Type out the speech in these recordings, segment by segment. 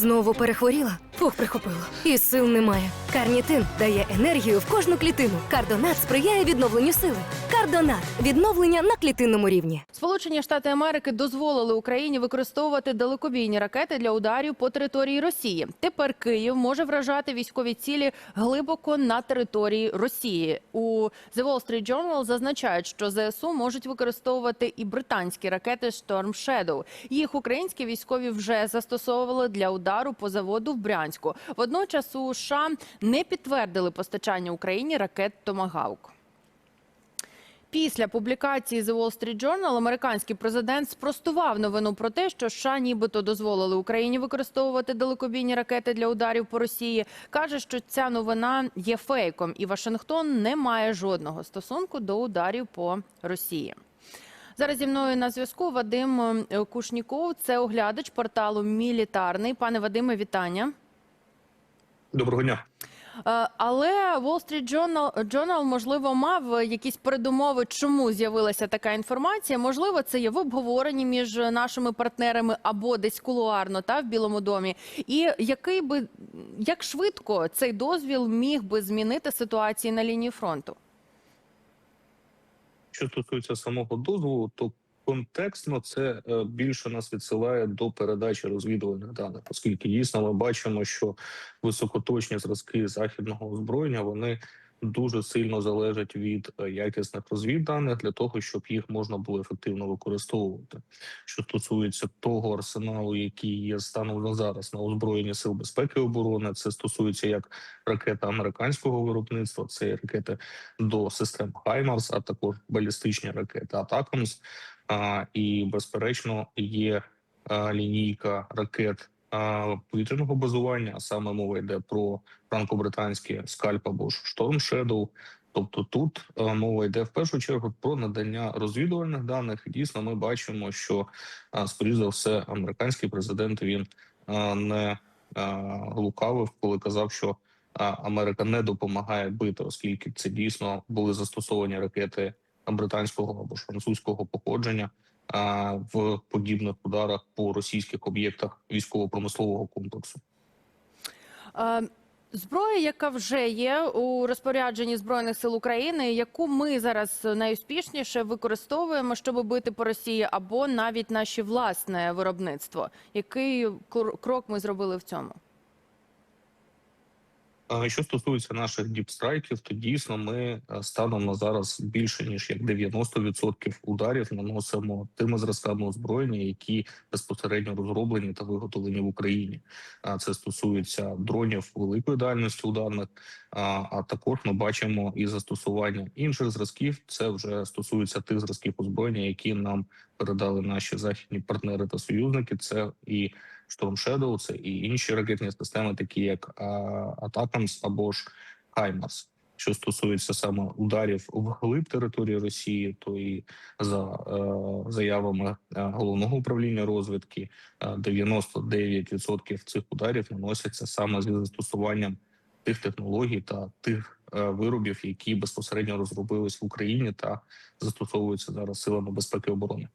Знову перехворіла? Фух, прихопило. І сил немає. Карнітин дає енергію в кожну клітину. Кардонат сприяє відновленню сили. Кардонат відновлення на клітинному рівні. Сполучені Штати Америки дозволили Україні використовувати далекобійні ракети для ударів по території Росії. Тепер Київ може вражати військові цілі глибоко на території Росії. У The Wall Street Journal зазначають, що ЗСУ можуть використовувати і британські ракети Storm Shadow. Їх українські військові вже застосовували для удару по заводу в Брянську. Водночас у США не підтвердили постачання Україні ракет Томагавк. Після публікації The Wall Street Journal американський президент спростував новину про те, що США нібито дозволили Україні використовувати далекобійні ракети для ударів по Росії. каже, що ця новина є фейком, і Вашингтон не має жодного стосунку до ударів по Росії. Зараз зі мною на зв'язку Вадим е, Кушніков, це оглядач порталу Мілітарний. Пане Вадиме, вітання. Доброго дня. Е, Але Wall Street Journal, Journal, можливо, мав якісь передумови, чому з'явилася така інформація. Можливо, це є в обговоренні між нашими партнерами або десь кулуарно та в Білому домі. І який би як швидко цей дозвіл міг би змінити ситуацію на лінії фронту? Що стосується самого дозволу, то контекстно це е, більше нас відсилає до передачі розвідувальних даних, оскільки дійсно ми бачимо, що високоточні зразки західного озброєння вони дуже сильно залежать від е, якісних розвідданих для того, щоб їх можна було ефективно використовувати. Що стосується того арсеналу, який є станом на зараз на озброєнні сил безпеки і оборони, це стосується як ракета американського виробництва, це ракети до систем Хаймарс, а також балістичні ракети Атакамс. І безперечно є лінійка ракет повітряного базування. А саме мова йде про франко-британські скальп або Storm Shadow. Тобто тут мова йде в першу чергу про надання розвідувальних даних. Дійсно, ми бачимо, що скоріш за все американський президент він не лукавив, коли казав, що Америка не допомагає бити, оскільки це дійсно були застосовані ракети британського або ж французького походження в подібних ударах по російських об'єктах військово-промислового комплексу. Зброя, яка вже є у розпорядженні збройних сил України, яку ми зараз найуспішніше використовуємо, щоб бити по Росії, або навіть наше власне виробництво. Який кр- крок ми зробили в цьому? Що стосується наших діпстрайків, то дійсно ми е, станом на зараз більше ніж як 90% ударів наносимо тими зразками озброєння, які безпосередньо розроблені та виготовлені в Україні. А це стосується дронів великої дальності ударних. А також ми бачимо і застосування інших зразків. Це вже стосується тих зразків озброєння, які нам передали наші західні партнери та союзники. Це і Storm Shadow, це і інші ракетні системи, такі як Атакамс або ж Хаймарс. Що стосується саме ударів вглиб території Росії, то і за е, заявами е, головного управління розвідки, е, 99% цих ударів наносяться саме зі застосуванням тих технологій та тих е, виробів, які безпосередньо розробились в Україні та застосовуються зараз силами безпеки і оборони.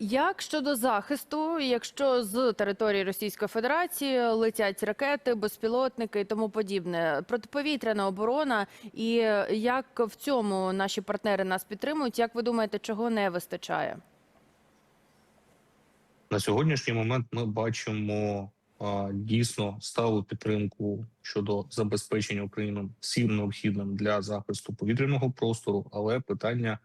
Як щодо захисту, якщо з території Російської Федерації летять ракети, безпілотники і тому подібне, протиповітряна оборона, і як в цьому наші партнери нас підтримують? Як ви думаєте, чого не вистачає? На сьогоднішній момент ми бачимо дійсно сталу підтримку щодо забезпечення України всім необхідним для захисту повітряного простору, але питання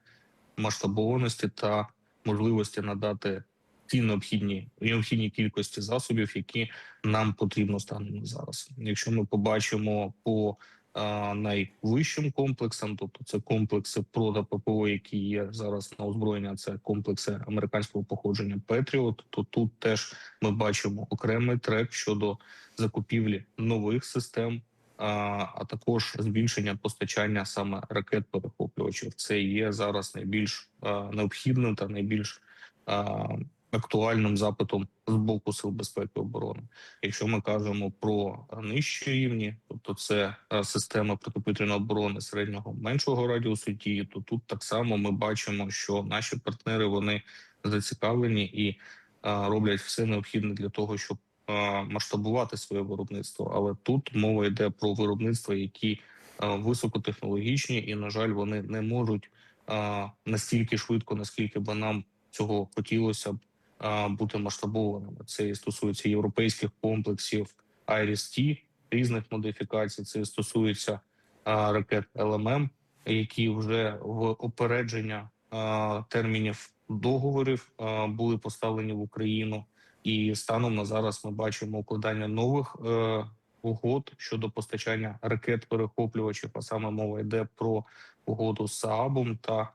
масштабованості та можливості надати ті необхідні необхідні кількості засобів, які нам потрібно станом зараз. Якщо ми побачимо по а, найвищим комплексам, тобто це комплекси прода ППО, які є зараз на озброєння, це комплекси американського походження Петріот. То тут теж ми бачимо окремий трек щодо закупівлі нових систем. А, також збільшення постачання саме ракет перехоплювачів. Це є зараз найбільш а, необхідним та найбільш а, актуальним запитом з боку сил безпеки і оборони. Якщо ми кажемо про нижчі рівні, тобто це е, система протиповітряної оборони середнього меншого радіусу дії, то тут так само ми бачимо, що наші партнери вони зацікавлені і е, роблять все необхідне для того, щоб е, масштабувати своє виробництво. Але тут мова йде про виробництва, які е, високотехнологічні, і на жаль, вони не можуть е, настільки швидко, наскільки би нам цього хотілося б е, бути масштабованими. Це і стосується європейських комплексів IRIS-T, різних модифікацій. Це і стосується е, ракет ЛММ, які вже в опередження е, термінів договорів е, були поставлені в Україну. І станом на зараз ми бачимо укладання нових е, угод щодо постачання ракет перехоплювачів. А саме мова йде про угоду з Саабом та е,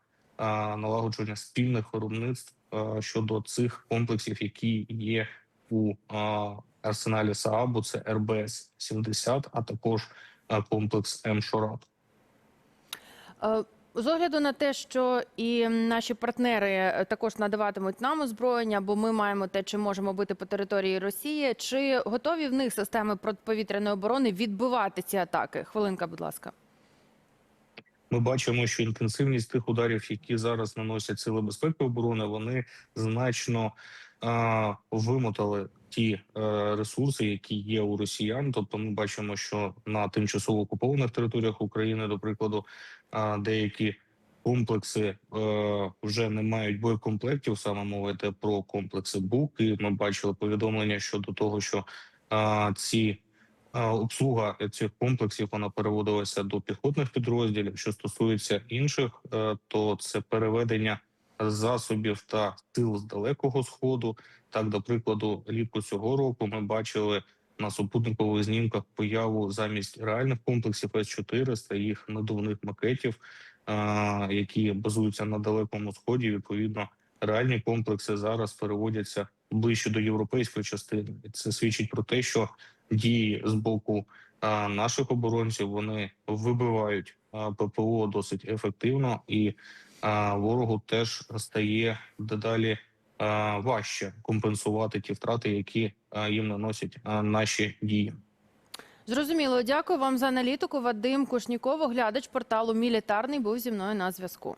налагодження спільних виробництв е, щодо цих комплексів, які є у е, арсеналі Саабу. Це РБС 70 а також е, комплекс М Шорат. З огляду на те, що і наші партнери е, також надаватимуть нам озброєння, бо ми маємо те, чи можемо бити по території Росії, чи готові в них системи протиповітряної оборони відбивати ці атаки? Хвилинка, будь ласка. Ми бачимо, що інтенсивність тих ударів, які зараз наносять сили безпеки оборони, вони значно а, вимотали ті е, ресурси, які є у росіян. Тобто, ми бачимо, що на тимчасово окупованих територіях України, до прикладу, деякі комплекси е, вже не мають боєкомплектів. Саме йде про комплекси БУК. І ми бачили повідомлення щодо того, що ці Обслуга цих комплексів вона переводилася до піхотних підрозділів. Що стосується інших, е, то це переведення засобів та сил з далекого сходу. Так, до прикладу, влітку цього року ми бачили на супутникових знімках появу замість реальних комплексів С-400, їх надувних макетів, які базуються на далекому сході. Відповідно, реальні комплекси зараз переводяться ближче до європейської частини. Це свідчить про те, що дії з боку наших оборонців вони вибивають ППО досить ефективно, і ворогу теж стає дедалі важче компенсувати ті втрати, які їм наносять наші дії. Зрозуміло, дякую вам за аналітику. Вадим Кушніков, оглядач порталу Мілітарний, був зі мною на зв'язку.